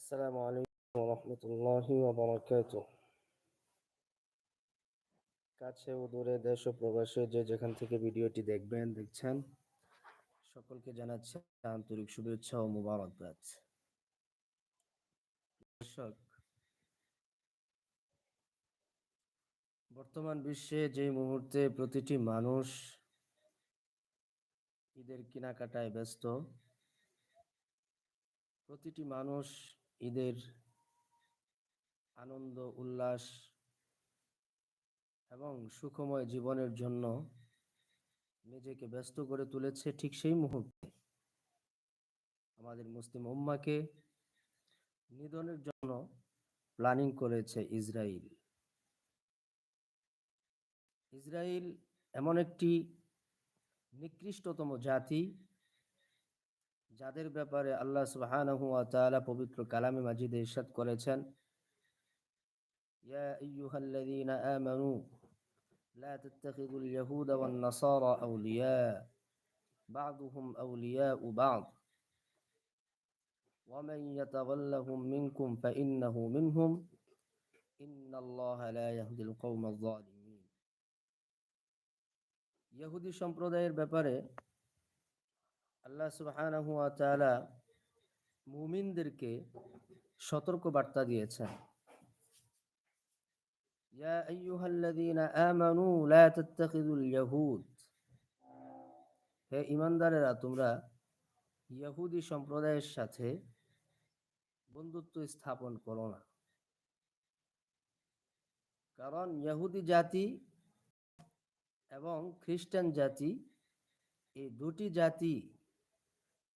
السلام عليكم ورحمة الله وبركاته কাছে ও দূরে দেশ ও প্রবাসে যে যেখান থেকে ভিডিওটি দেখবেন দেখছেন সকলকে জানাচ্ছি আন্তরিক শুভেচ্ছা ও মুবারকবাদ দর্শক বর্তমান বিশ্বে যে মুহূর্তে প্রতিটি মানুষ ঈদের কেনাকাটায় ব্যস্ত প্রতিটি মানুষ ঈদের আনন্দ, উল্লাস এবং সুখময় জীবনের জন্য নিজেকে ব্যস্ত করে তুলেছে ঠিক সেই মুহূর্তে আমাদের মুসলিম উম্মাকে নিধনের জন্য প্ল্যানিং করেছে ইসরায়েল ইসরায়েল এমন একটি নিকৃষ্টতম জাতি যাদের ব্যাপারে আল্লাহ সুবহানাহু ওয়া তাআলা পবিত্র কালামে মাজিদে ইরশাদ করেছেন ইয়া আইয়ুহাল্লাযীনা আমানু লা তাত্তাখিযুল ইয়াহুদা ওয়ান নাসারা আউলিয়া বা'দুহুম আউলিয়াউ বা'দ ومن يتولهم منكم فإنه منهم إن الله لا يهدي القوم الظالمين ইহুদি সম্প্রদায়ের ব্যাপারে আল্লাহ তাআলা মুমিনদেরকে সতর্ক বার্তা দিয়েছেন। ইয়া আইয়ুহাল্লাযীনা আমানু লা তাত্তাখিযুল ইয়াহুদ। হে ঈমানদারেরা, তোমরা ইহুদি সম্প্রদায়ের সাথে বন্ধুত্ব স্থাপন করো না। কারণ ইহুদি জাতি এবং খ্রিস্টান জাতি, এই দুটি জাতি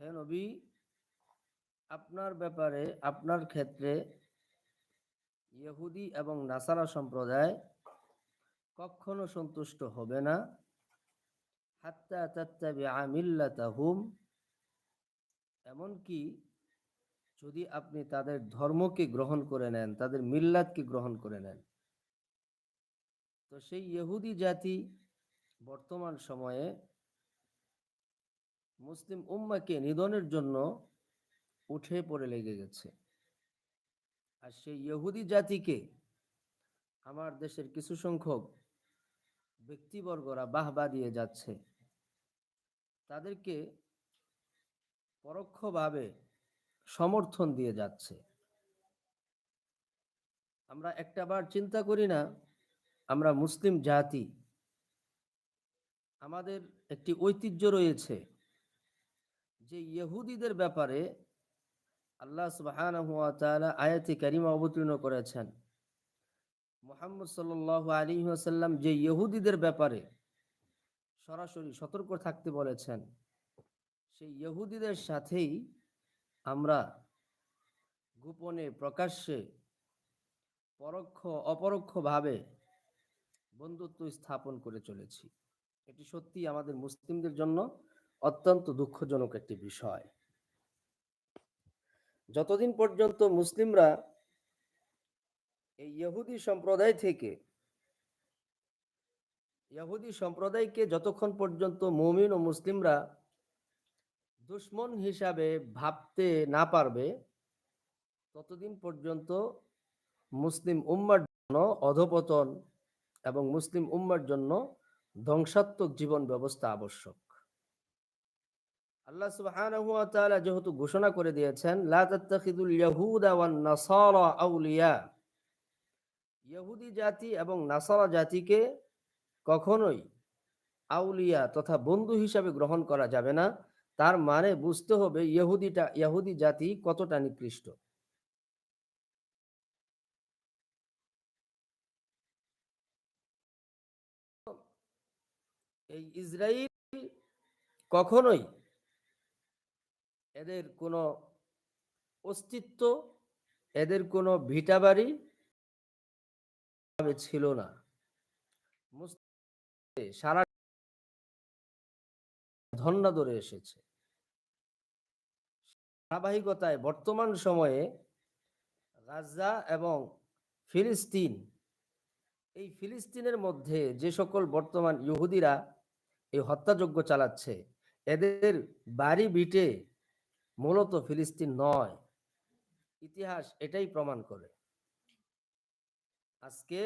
হে নবী, আপনার ব্যাপারে, আপনার ক্ষেত্রে ইহুদি এবং নাসারা সম্প্রদায় কখনো সন্তুষ্ট হবে না। হাত্তা তাত্তাবিআ মিল্লাতাহুম, এমনকি যদি আপনি তাদের ধর্মকে গ্রহণ করে নেন, তাদের মিল্লাতকে গ্রহণ করে নেন। তো সেই ইহুদি জাতি বর্তমান সময়ে মুসলিম উম্মাকে নিধনের জন্য উঠে পড়ে লেগে গেছে। আর সেই ইহুদি জাতিকে আমার দেশের কিছু সংখ্যক ব্যক্তিবর্গরা বাহবা দিয়ে যাচ্ছে। তাদেরকে পরোক্ষভাবে সমর্থন দিয়ে যাচ্ছে। আমরা একটাবার চিন্তা করি না, আমরা মুসলিম জাতি, আমাদের একটি ঐতিহ্য রয়েছে। যে ইহুদিদের ব্যাপারে আল্লাহ তাআলা আয়াতে কারিমা অবতীর্ণ করেছেন। মোহাম্মদ সাল্লাল্লাহু আলাইহি ওয়াসাল্লাম যে ইহুদিদের ব্যাপারে সরাসরি সতর্ক থাকতে বলেছেন, সেই ইহুদিদের সাথেই আমরা গোপনে, প্রকাশ্যে, পরোক্ষ, অপরোক্ষভাবে বন্ধুত্ব স্থাপন করে চলেছি। এটি সত্যি আমাদের মুসলিমদের জন্য অত্যন্ত দুঃখজনক একটি বিষয়। যতদিন পর্যন্ত মুসলিমরা এই ইহুদি সম্প্রদায় থেকে ইহুদি সম্প্রদায়কে যতক্ষণ পর্যন্ত মমিন ও মুসলিমরা দুশ্মন হিসাবে ভাবতে না পারবে, ততদিন পর্যন্ত মুসলিম উম্মার জন্য অধপতন এবং মুসলিম উম্মার জন্য ধ্বংসাত্মক জীবন ব্যবস্থা আবশ্যক। আল্লাহ সুবহানাহু ওয়া তাআলা যেহেতু ঘোষণা করে দিয়েছেন, লা তাত্তাখিদুল ইয়াহুদা ওয়ান নাসারা আউলিয়া। ইহুদি জাতি এবং নাসারা জাতিকে কখনোই আউলিয়া তথা বন্ধু হিসাবে গ্রহণ করা যাবে না। তার মানে বুঝতে হবে ইহুদিটা, ইহুদি জাতি কতটা নিকৃষ্ট। এই ইসরায়েল কখনোই এদের কোনো অস্তিত্ব, এদের কোনো ভিটা বাড়ি ছিল না। সারা ধন্না ধরে এসেছে। ধারাবাহিকতায় বর্তমান সময়ে গাজা এবং ফিলিস্তিন, এই ফিলিস্তিনের মধ্যে যে সকল বর্তমান ইহুদিরা এই হত্যাযজ্ঞ চালাচ্ছে, এদের বাড়ি বিটে মূলত ফিলিস্তিন নয়। ইতিহাস এটাই প্রমাণ করে। আজকে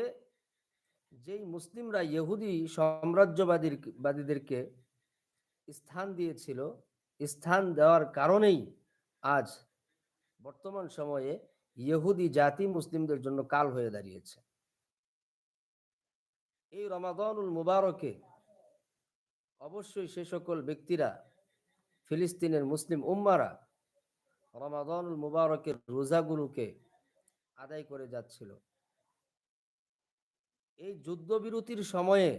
যেই মুসলিমরা ইহুদি সাম্রাজ্যবাদীর বাদীদেরকে স্থান দিয়েছিল, স্থান দেওয়ার কারণেই আজ বর্তমান সময়ে ইহুদি জাতি মুসলিমদের জন্য কাল হয়ে দাঁড়িয়েছে। এই রমাদানুল মুবারকে অবশ্যই সে সকল ব্যক্তিরা ফিলিস্তিনের মুসলিম উম্মারা রমাদানুল মুবারকের রোজাগুলোকে আদায় করে যাচ্ছিল। এই যুদ্ধবিরতির সময়ে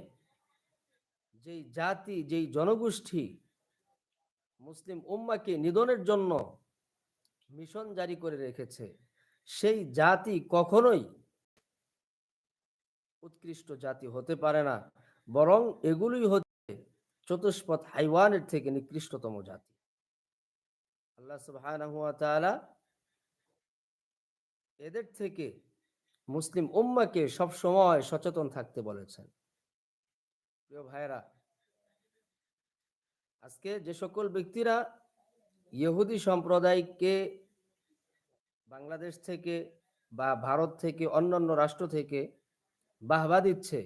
যেই জাতি, যেই জনগোষ্ঠী মুসলিম উম্মাকে নিধনের জন্য মিশন জারি করে রেখেছে, সেই জাতি কখনোই উৎকৃষ্ট জাতি হতে পারে না। বরং এগুলোই হচ্ছে চতুষ্পথ হাইওয়ানের থেকে নিকৃষ্টতম জাতি। আল্লাহ তাআলা এদের থেকে মুসলিম উম্মাকে সব সময় সচেতন থাকতে বলেছেন। প্রিয় ভাইরা আজকে যে সকল ব্যক্তিরা ইহুদি সম্প্রদায়কে বাংলাদেশ থেকে বা ভারত থেকে অন্যান্য রাষ্ট্র থেকে বাহবা দিচ্ছে,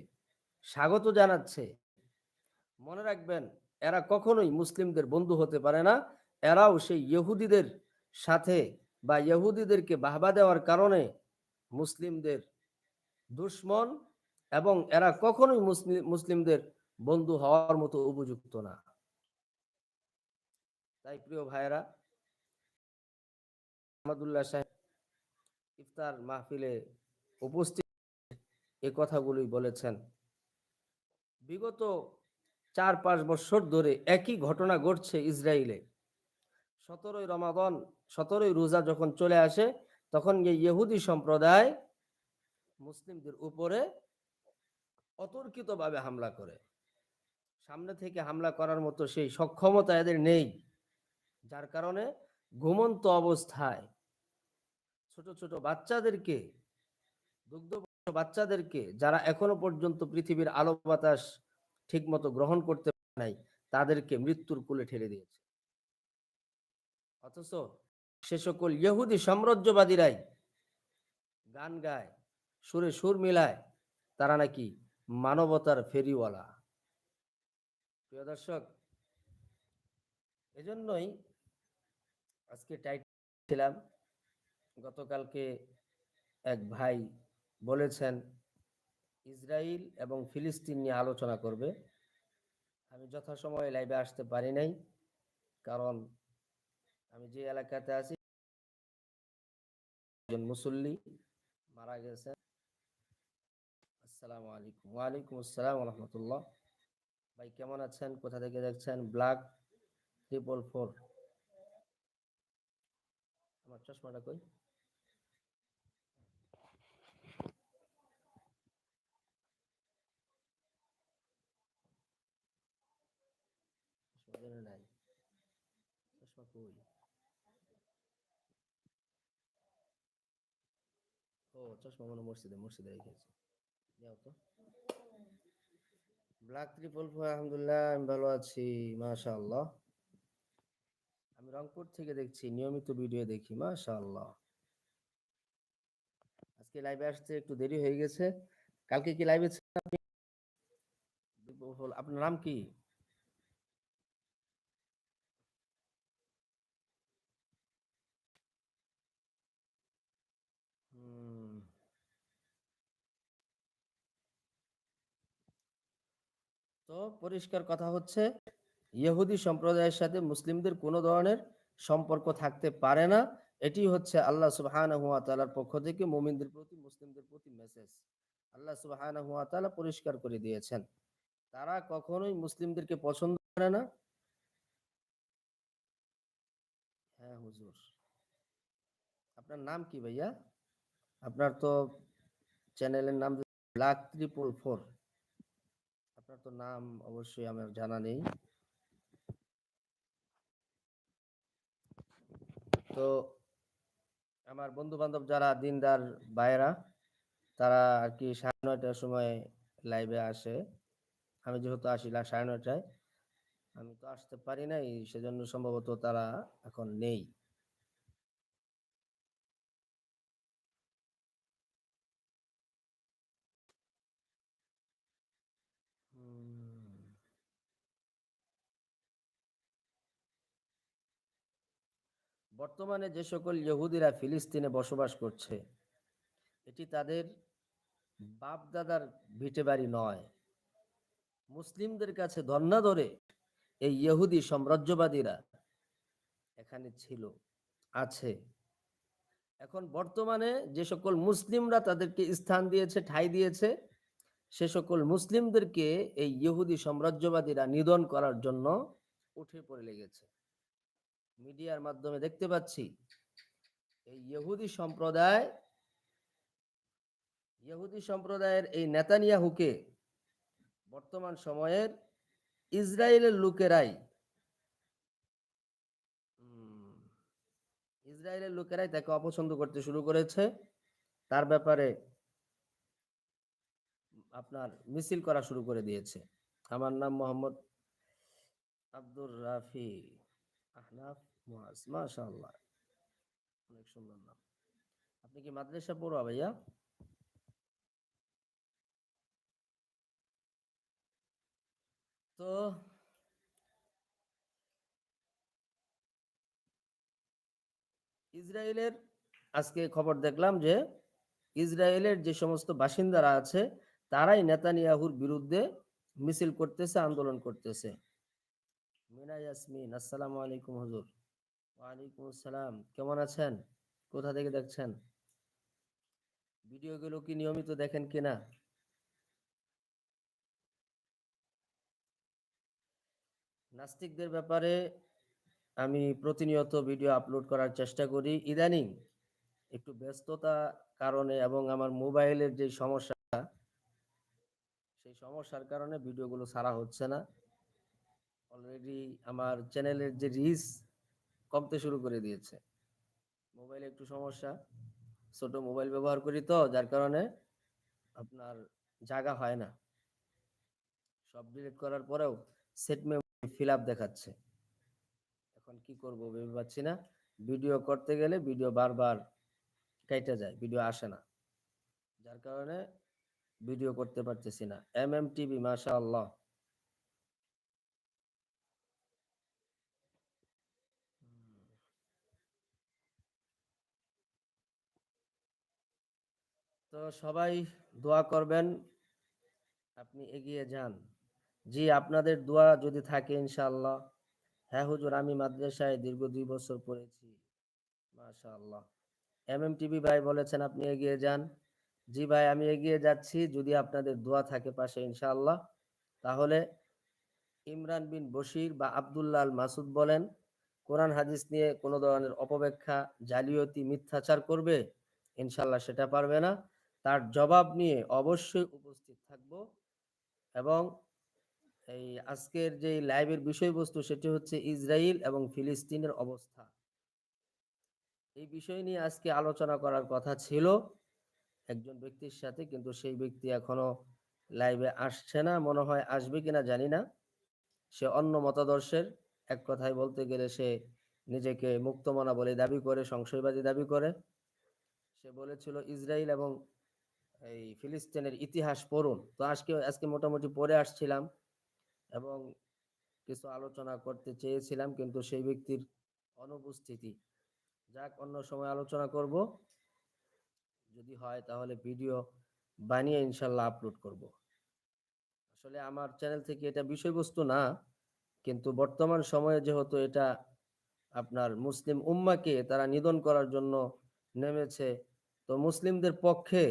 স্বাগত জানাচ্ছে মনে রাখবেন, এরা কখনোই মুসলিমদের বন্ধু হতে পারে না। এরাও সেই ইহুদিদের সাথে বা ইহুদিদেরকে বাহবা দেওয়ার কারণে মুসলিমদের দুশ্মন এবং এরা কখনোই মুসলিমদের বন্ধু হওয়ার মতো উপযুক্ত না। তাই প্রিয় ভাইরা আহমদুল্লাহ সাহেব ইফতার মাহফিলে উপস্থিত এ কথাগুলোই বলেছেন। বিগত চার পাঁচ বছর ধরে একই ঘটনা ঘটছে ইসরায়েলে। সতেরোই রমাদন, সতেরোই রোজা যখন চলে আসে, তখন ইহুদি সম্প্রদায় মুসলিমদের উপরে অতর্কিতভাবে হামলা করে। সামনে থেকে হামলা করার মতো সেই সক্ষমতা এদের নেই, যার কারণে ঘুমন্ত অবস্থায় ছোট ছোট বাচ্চাদেরকে দুগ্ধ বাচ্চাদেরকে, যারা এখনও পর্যন্ত পৃথিবীর আলো বাতাস ঠিক মতো গ্রহণ করতে নাই, তাদেরকে মৃত্যুর কুলে ঠেলে দিয়েছে। অথচ সে সকল ইহুদি সাম্রাজ্যবাদীরাই গান গায়, সুরে সুর মিলায়, তারা নাকি মানবতার ফেরিওয়ালা। প্রিয় দর্শক, এজন্যই আজকে টাইট ছিলাম গতকালকে এক ভাই বলেছেন ইসরায়েল এবং ফিলিস্তিন নিয়ে আলোচনা করবে। আমি যথাসময়ে লাইভে আসতে পারি নাই, কারণ আমি যে এলাকাতে আছি, একজন মুসল্লি মারা গেছেন আসসালামু আলাইকুম। ওয়ালাইকুম আসসালাম রহমতুল্লাহ ভাই, কেমন আছেন? কোথা থেকে দেখছেন? Black triple four. আমার চশমাটা কই চশমা যেন নাই ব্ল্যাক ফোর আলহামদুলিল্লাহ আমি ভালো আছি আমি রংপুর থেকে দেখছি, নিয়মিত ভিডিও দেখি, মাশাআল্লাহ। আজকে লাইভে আসতে একটু দেরি হয়ে গেছে। কালকে কি লাইভে আপনার নাম কি? তো পরিষ্কার কথা হচ্ছে, ইহুদি সম্প্রদায়ের সাথে মুসলিমদের কোনো ধরনের সম্পর্ক থাকতে পারে না। এটি হচ্ছে আল্লাহ সুবহানাহু ওয়া তাআলার পক্ষ থেকে মোমিনদের প্রতি, মুসলিমদের প্রতি মেসেজ আল্লাহ সুবহানাহু ওয়া তাআলা পরিষ্কার করে দিয়েছেন। তারা কখনোই মুসলিমদেরকে পছন্দ করে না। হ্যাঁ হুজুর। আপনার নাম কি ভাইয়া? আপনার তো চ্যানেলের নাম ব্ল্যাক ট্রিপল ফোর। নাম অবশ্যই আমার জানা নেই। তো আমার বন্ধু বান্ধব যারা, দিনদার ভাইয়েরা, তারা আর কি সাড়ে নয়টার সময় লাইভে আসে। আমি যেহেতু আসি সাড়ে নয়টায়, আমি তো আসতে পারি নাই, সেজন্য সম্ভবত তারা এখন নেই। বর্তমানে যে সকল ইহুদিরা ফিলিস্তিনে বসবাস করছে, এটি তাদের বাপ দাদার ভিটে বাড়ি নয়। মুসলিমদের কাছে ধর্ণা ধরে এই ইহুদি সাম্রাজ্যবাদীরা এখানে ছিল, আছে। এখন বর্তমানে যে সকল মুসলিমরা তাদেরকে স্থান দিয়েছে, ঠাঁই দিয়েছে, সে সকল মুসলিমদেরকে এই ইহুদি সাম্রাজ্যবাদীরা নিধন করার জন্য উঠে পড়ে লেগেছে। মিডিয়ার মাধ্যমে দেখতে পাচ্ছি, এই ইহুদি সম্প্রদায়, ইহুদি সম্প্রদায়ের এই নেতানিয়াহুকে বর্তমান সময়ের ইসরায়েলের লোকেরাই ইসরায়েলের লোকেরাই তাকে অপছন্দ করতে শুরু করেছে। তার ব্যাপারে আপনার মিছিল করা শুরু করে দিয়েছে। আমার নাম মোহাম্মদ আব্দুর রাফি আহনাফ। মুয়াজ মাশাআল্লাহ। অনেক সুন্দর নাম। আপনি কি মাদ্রাসা ভাইয়া? তো ইসরায়েলের, আজকে খবর দেখলাম যে ইসরায়েলের যে সমস্ত বাসিন্দারা আছে, তারাই নেতানিয়াহুর বিরুদ্ধে মিছিল করতেছে, আন্দোলন করতেছে। মিনা ইয়াসমিন, আসসালামু আলাইকুম হুজুর। ওয়ালাইকুম আসসালাম। কেমন আছেন? কোথা থেকে দেখছেন? ভিডিওগুলো কি নিয়মিত দেখেন কিনা নাস্তিকদের ব্যাপারে আমি প্রতিনিয়ত ভিডিও আপলোড করার চেষ্টা করি। ইদানিং একটু ব্যস্ততা কারণে এবং আমার মোবাইলের যে সমস্যা, সেই সমস্যার কারণে ভিডিওগুলো ছাড়া হচ্ছে না। অলরেডি আমার চ্যানেলের যে রিচ কমতে শুরু করে দিয়েছে। মোবাইলে একটু সমস্যা। ছোট মোবাইল ব্যবহার করি তো, যার কারণে আপনার জায়গা হয় না। সব ডিলিট করার পরেও সেট মেমোরি ফিল আপ দেখাচ্ছে। এখন কি করব ভেবে পাচ্ছি না। ভিডিও করতে গেলে ভিডিও বারবার কেটে যায় ভিডিও আসে না। যার কারণে ভিডিও করতে পারতেছি না। এম এম টিভি মাশা আল্লাহ তো সবাই দোয়া করবেন, আপনি এগিয়ে যান। জি, আপনাদের দোয়া যদি থাকে ইনশাআল্লাহ। হ্যাঁ হুজুর, আমি মাদ্রাসায় দীর্ঘ দুই বছর পড়েছি। মাশাআল্লাহ। এম এম টিভি ভাই বলেছেন আপনি এগিয়ে যান। জি ভাই, আমি এগিয়ে যাচ্ছি, যদি আপনাদের দোয়া থাকে পাশে ইনশাআল্লাহ। তাহলে ইমরান বিন বশির বা আব্দুল্লাহ মাসুদ বলেন, কোরআন হাদিস নিয়ে কোনো ধরনের অপব্যাখ্যা, জালিয়াতি, মিথ্যাচার করবে? ইনশাল্লাহ সেটা পারবে না। তার জবাব নিয়ে অবশ্যই উপস্থিত থাকব এবং এই আজকের যে লাইভের বিষয়বস্তু সেটি হচ্ছে ইসরায়েল এবং ফিলিস্তিনের অবস্থা। এই বিষয় নিয়ে আজকে আলোচনা করার কথা ছিল। একজন ব্যক্তির সাথে, কিন্তু সেই ব্যক্তি এখনও লাইভে আসছে না। মনে হয় আসবে কিনা জানি না। সে অন্য মতাদর্শের। এক কথায় বলতে গেলে সে নিজেকে মুক্তমনা বলে দাবি করে, সংশয়বাদী দাবি করে। সে বলেছিল ইসরায়েল এবং এই ফিলিস্তিনের ইতিহাস পড়ুন। তো আজকে আজকে মোটামুটি পড়ে আসছিলাম এবং কিছু আলোচনা করতে চেয়েছিলাম, কিন্তু সেই ব্যক্তির অনুপস্থিতি। যাক, অন্য সময় আলোচনা করব। যদি হয় তাহলে ভিডিও বানিয়ে ইনশাল্লাহ আপলোড করব। আসলে আমার চ্যানেল থেকে এটা বিষয়বস্তু না, কিন্তু বর্তমান সময়ে যেহেতু এটা আপনার মুসলিম উম্মাকে তারা নিধন করার জন্য নেমেছে, তো মুসলিমদের পক্ষে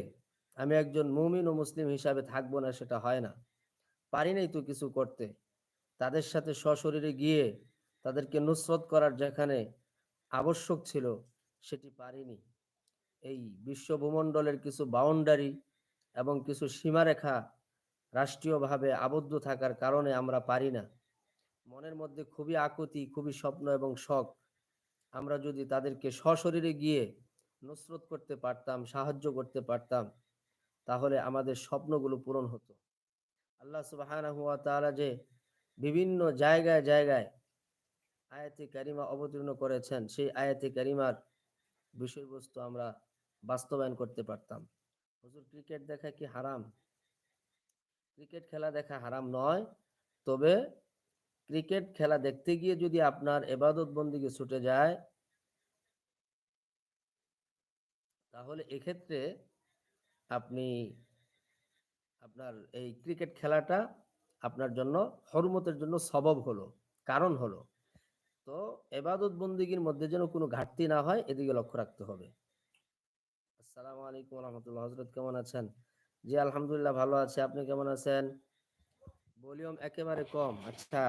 আমি একজন মুমিন ও মুসলিম হিসাবে থাকব না, সেটা হয় না। পারি নাই তো কিছু করতে। তাদের সাথে সশরীরে গিয়ে তাদেরকে নুসরত করার যেখানে আবশ্যক ছিল, সেটি পারিনি। এই বিশ্ব ভূমণ্ডলের কিছু বাউন্ডারি এবং কিছু সীমারেখা রাষ্ট্রীয়ভাবে আবদ্ধ থাকার কারণে আমরা পারি না। মনের মধ্যে খুবই আকুতি, খুবই স্বপ্ন এবং শখ। আমরা যদি তাদেরকে সশরীরে গিয়ে নুসরত করতে পারতাম, সাহায্য করতে পারতাম তাহলে আমাদের স্বপ্নগুলো পূরণ হতো। আল্লাহ ওয়া যে বিভিন্ন জায়গায় জায়গায় আয়াতে কারিমা অবতীর্ণ করেছেন, সেই আয়াতে কারিমার বিষয়বস্তু আমরা বাস্তবায়ন করতে পারতাম। হুজুর, ক্রিকেট দেখা কি হারাম? ক্রিকেট খেলা দেখা হারাম নয়, তবে ক্রিকেট খেলা দেখতে গিয়ে যদি আপনার এবাদত বন্দিকে ছুটে যায়, তাহলে এক্ষেত্রে আপনি আপনার এই ক্রিকেট খেলাটা আপনার জন্য, হরমতের জন্য সবব হলো, কারণ হলো, তো এবাদত বন্দিগির মধ্যে যেন কোনো ঘাটতি না হয়, এদিকে লক্ষ্য রাখতে হবে। আসসালামু আলাইকুম রহমতুল্লাহ হজরত কেমন আছেন? জি, আলহামদুলিল্লাহ ভালো আছে। আপনি কেমন আছেন? ভলিউম একেবারে কম। আচ্ছা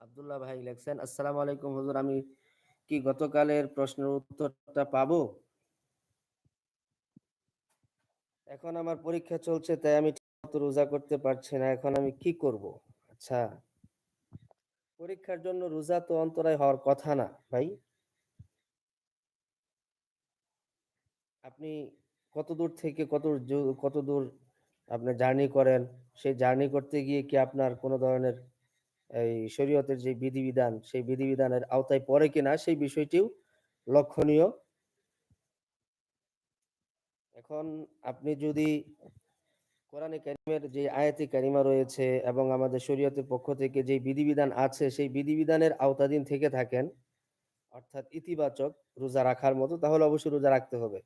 আব্দুল্লাহ ভাই লেখছেন, আসসালামু আলাইকুম হুজুর, আমি কি গতকালের প্রশ্নের উত্তরটা পাবো? এখন আমার পরীক্ষা চলছে, তাই আমি ঠিকমতো রোজা করতে পারছি না। এখন আমি কি করব? আচ্ছা পরীক্ষার জন্য রোজা তো অন্তরায় হওয়ার কথা না, ভাই। আপনি কত দূর থেকে কত কত দূর আপনি জার্নি করেন? সেই জার্নি করতে গিয়ে কি আপনার কোনো ধরনের এই শরীয়তের যে বিধিবিধান, সেই বিধিবিধানের আওতায় পড়ে কিনা, সেই বিষয়টিও লক্ষণীয়। এখন আপনি যদি কোরআনে কারিমের যে আয়াতি কারিমা রয়েছে এবং আমাদের শরীয়তের পক্ষ থেকে যে বিধিবিধান আছে, সেই বিধিবিধানের আওতাধীন থেকে থাকেন, অর্থাৎ ইতিবাচক রোজা রাখার মতো, তাহলে অবশ্যই রোজা রাখতে হবে।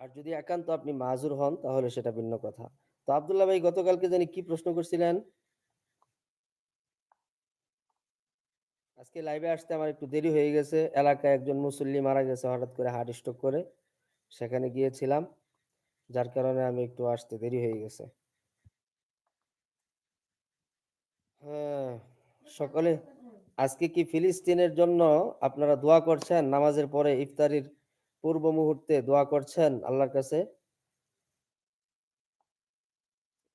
আর যদি একান্ত আপনি মাজুর হন, তাহলে সেটা ভিন্ন কথা। তো আব্দুল্লাহ ভাই, গতকালকে জানি কি প্রশ্ন করছিলেন? আজকে লাইভে আসতে আমার একটু দেরি হয়ে গেছে। এলাকায় একজন মুসল্লি মারা গেছে হঠাৎ করে হার্ট স্ট্রোক করে। সেখানে গিয়েছিলাম, যার কারণে আমি একটু আসতে দেরি হয়ে গেছে। হ্যাঁ সকলে, আজকে কি ফিলিস্তিনের জন্য আপনারা দোয়া করছেন? নামাজের পরে ইফতারির পূর্ব মুহূর্তে দোয়া করছেন আল্লাহর কাছে?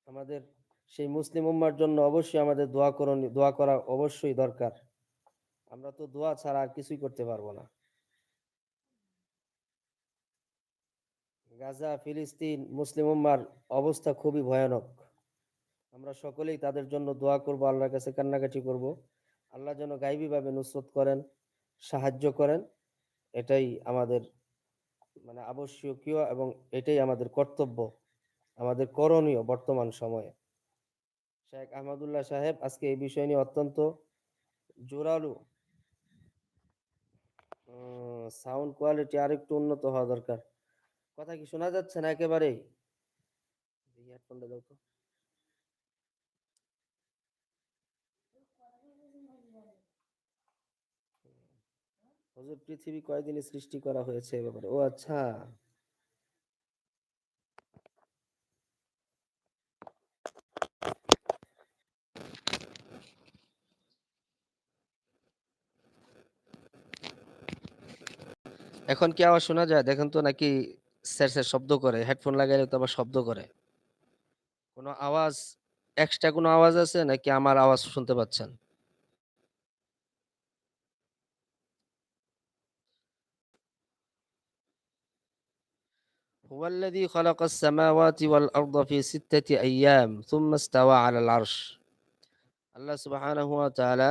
আমাদের সেই মুসলিম উম্মার জন্য অবশ্যই আমাদের দোয়া করণ দোয়া করা অবশ্যই দরকার। আমরা তো দোয়া ছাড়া আর কিছুই করতে পারব না। গাজা, ফিলিস্তিন, মুসলিম উম্মার অবস্থা খুবই ভয়ানক। আমরা সকলেই তাদের জন্য দোয়া করব, আল্লাহর কাছে কান্নাকাটি করব। আল্লাহ যেন গাইবীভাবে নুসরত করেন, সাহায্য করেন, এটাই আমাদের মানে আবশ্যকীয় এবং এটাই আমাদের কর্তব্য, আমাদের করণীয় বর্তমান সময়ে। শেখ আহমদুল্লাহ সাহেব, আজকে এই বিষয় নিয়ে অত্যন্ত জোরালো সাউন্ড কোয়ালিটি আর একটু উন্নত হওয়া দরকার। কথা কি শোনা যাচ্ছে না একেবারেই? হেডফোনটা তো। হুজুর, পৃথিবী কয়দিনে সৃষ্টি করা হয়েছে এ ব্যাপারে? ও আচ্ছা। এখন কি আওয়াজ শোনা যায় দেখেন তো নাকি স্যার স্যার শব্দ করে হেডফোন লাগাইলে তো আবার শব্দ করে কোনো আওয়াজ এক্সট্রা কোনো আওয়াজ আছে নাকি আমার আওয়াজ শুনতে পাচ্ছেন هو الذي خلق السماوات والأرض في ستة أيام ثم استوى على العرش আল্লাহ সুবহানাহু ওয়া তাআলা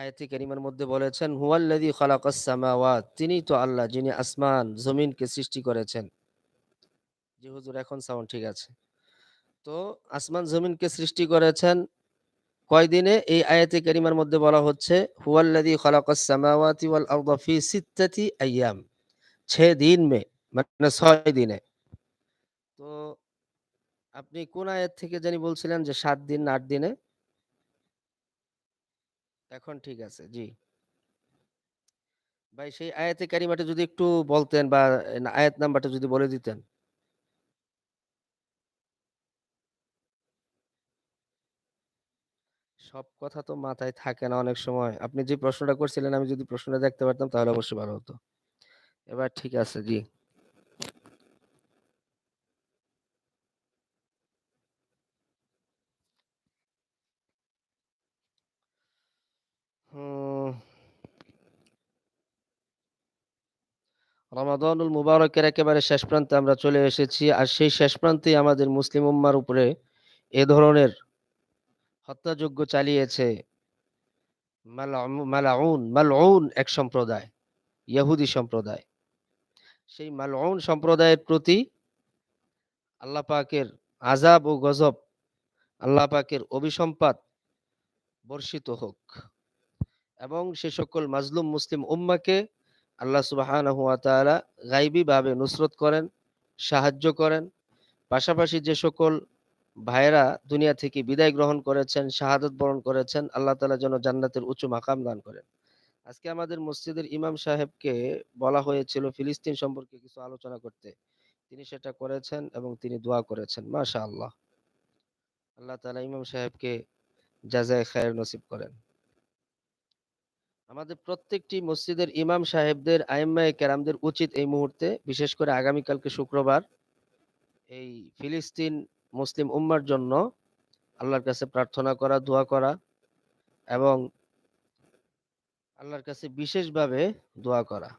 আয়াতে কারিমার মধ্যে বলেছেন, হুয়াল্লাযী খালাকাস সামাওয়াত তিনি তো আল্লাহ, যিনি আসমান, জমিনকে সৃষ্টি করেছেন। জি হুজুর, এখন সাউন্ড ঠিক আছে। তো আসমান, জমিনকে সৃষ্টি করেছেন কয়দিনে? এই আয়াতে কারিমার মধ্যে বলা হচ্ছে, হুয়াল্লাযী খালাকাস সামাওয়াতি ওয়াল আরদা ফি সিত্তাতি আইয়াম 6 দিন মে মানে 6 দিনে। তো আপনি কোন আয়াত থেকে জানি বলছিলেন যে 7 দিন 8 দিনে? এখন ঠিক আছে, জি। ভাই, সেই আয়াতে কারিমাটা যদি একটু বলতেন বা আয়াত নাম্বারটা যদি বলে দিতেন। সব কথা তো মাথায় থাকে না অনেক সময়। আপনি যে প্রশ্নটা করছিলেন, আমি যদি প্রশ্নটা দেখতে পারতাম তাহলে অবশ্যই ভালো হতো। এবার ঠিক আছে, জি। রমাদানুল মুবারকের একেবারে শেষ প্রান্তে আমরা চলে এসেছি, আর সেই শেষ প্রান্তেই আমাদের মুসলিম উম্মার উপরে এ ধরনের হত্যাযজ্ঞ চালিয়েছে মালাউন মালাউন এক সম্প্রদায়, ইহুদি সম্প্রদায়। সেই মালউন সম্প্রদায়ের প্রতি আল্লাহ পাকের আজাব ও গজব, আল্লাহ পাকের অভিসম্পাত বর্ষিত হোক। এবং সে সকল মাজলুম মুসলিম উম্মাকে আল্লাহ সুবহানাহু ওয়া তাআলা গাইবী ভাবে নুসরত করেন, সাহায্য করেন। পাশাপাশি যে সকল ভাইরা দুনিয়া থেকে বিদায় গ্রহণ করেছেন, শাহাদত বরণ করেছেন, আল্লাহ তালা যেন জান্নাতের উঁচু মাকাম দান করেন। আজকে আমাদের মসজিদের ইমাম সাহেবকে বলা হয়েছিল ফিলিস্তিন সম্পর্কে কিছু আলোচনা করতে। তিনি সেটা করেছেন এবং তিনি দোয়া করেছেন মাশা আল্লাহ আল্লাহ তাআলা ইমাম সাহেবকে জাজায় খায়ের নসিব করেন। আমাদের প্রত্যেকটি মসজিদের ইমাম সাহেবদের আইম্মায়ে কেরামদের উচিত এই মুহূর্তে, বিশেষ করে আগামীকালকে শুক্রবার, এই ফিলিস্তিন মুসলিম উম্মার জন্য আল্লাহর কাছে প্রার্থনা করা, দোয়া করা এবং আল্লাহর কাছে বিশেষভাবে দোয়া করা।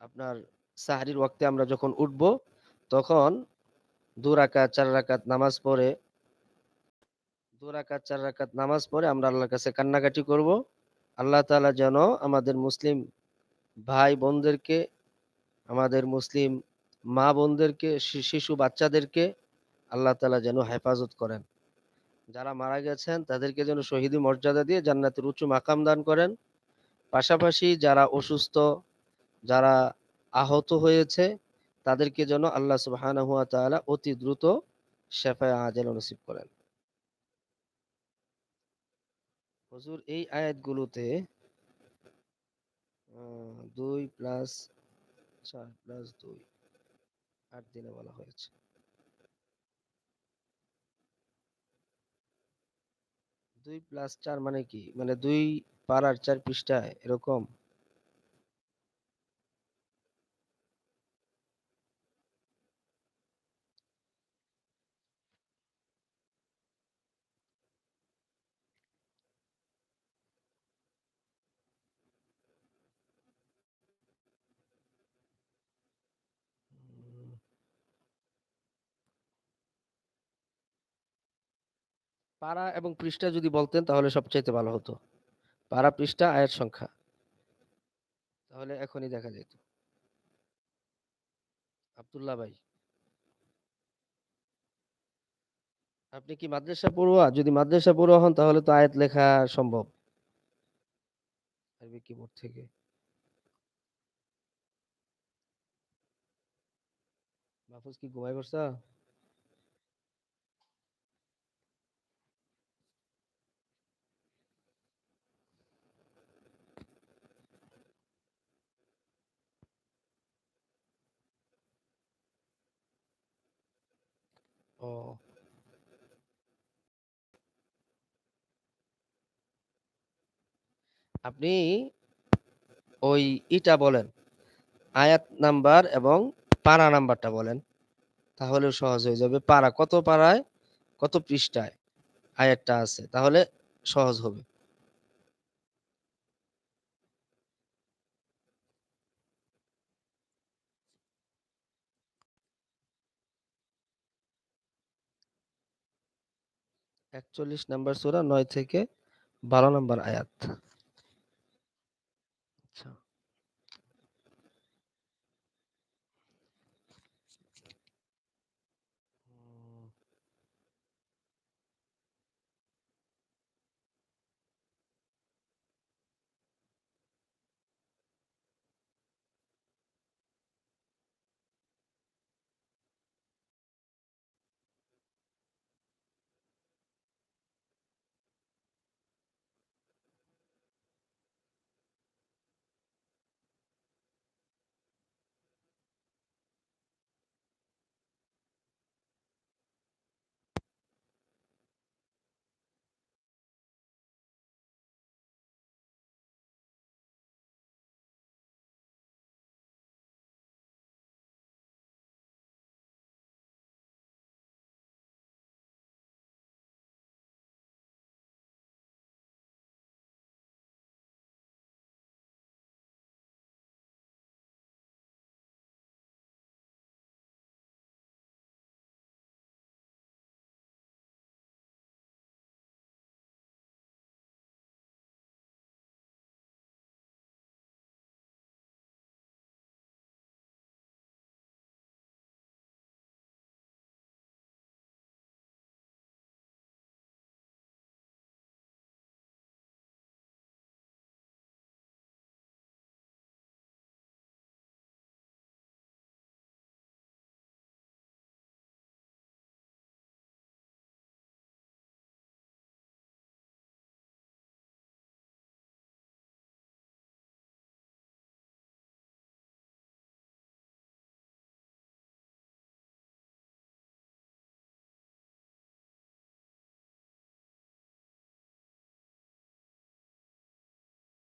আপনার সাহারির ওয়াক্তে আমরা যখন উঠব, তখন দু রাকাত, চার রাকাত নামাজ পড়ে দু রাকাত, চার রাকাত নামাজ পড়ে আমরা আল্লাহর কাছে কান্নাকাটি করব। আল্লাহ তাআলা যেন আমাদের মুসলিম ভাই বোনদেরকে, আমাদের মুসলিম মা বোনদেরকে শিশু বাচ্চাদেরকে আল্লাহ তাআলা যেন হেফাজত করেন। যারা মারা গেছেন, তাদেরকে যেন শহীদি মর্যাদা দিয়ে জান্নাতের উঁচু মাকাম দান করেন। পাশাপাশি যারা অসুস্থ, যারা আহত হয়েছে, তাদেরকে যেন আল্লাহ সুবহানাহু ওয়া তাআলা অতি দ্রুত শেফায়ে আজেল নসিব করেন। হুজুর, এই আয়াতগুলোতে দুই প্লাস চার প্লাস দুই, আট দিনে বলা হয়েছে। দুই প্লাস চার মানে কি? মানে দুই পাড়ার চার পৃষ্ঠায় এরকম পারা এবং পৃষ্ঠা যদি বলতেন, তাহলে সবচাইতে ভালো হতো। পারা পৃষ্ঠা আয়াত সংখ্যা। তাহলে এখনই দেখা যেত আব্দুল্লাহ ভাই। আপনি কি মাদ্রাসা পড়ুয়া? যদি মাদ্রাসা পড়ুয়া হন, তাহলে তো আয়াত লেখা সম্ভব। আরবি কিবোর্ড থেকে। মাহফুজ কি ঘুমাই পড়ছা ও। আপনি ওই ইটা বলেন, আয়াত নাম্বার এবং পারা নাম্বারটা বলেন তাহলে সহজ হয়ে যাবে। পারা কত পারায়, কত পৃষ্ঠায় আয়াতটা আছে, তাহলে সহজ হবে। একচল্লিশ নম্বর সুরা নয় থেকে বারো নম্বর আয়াত।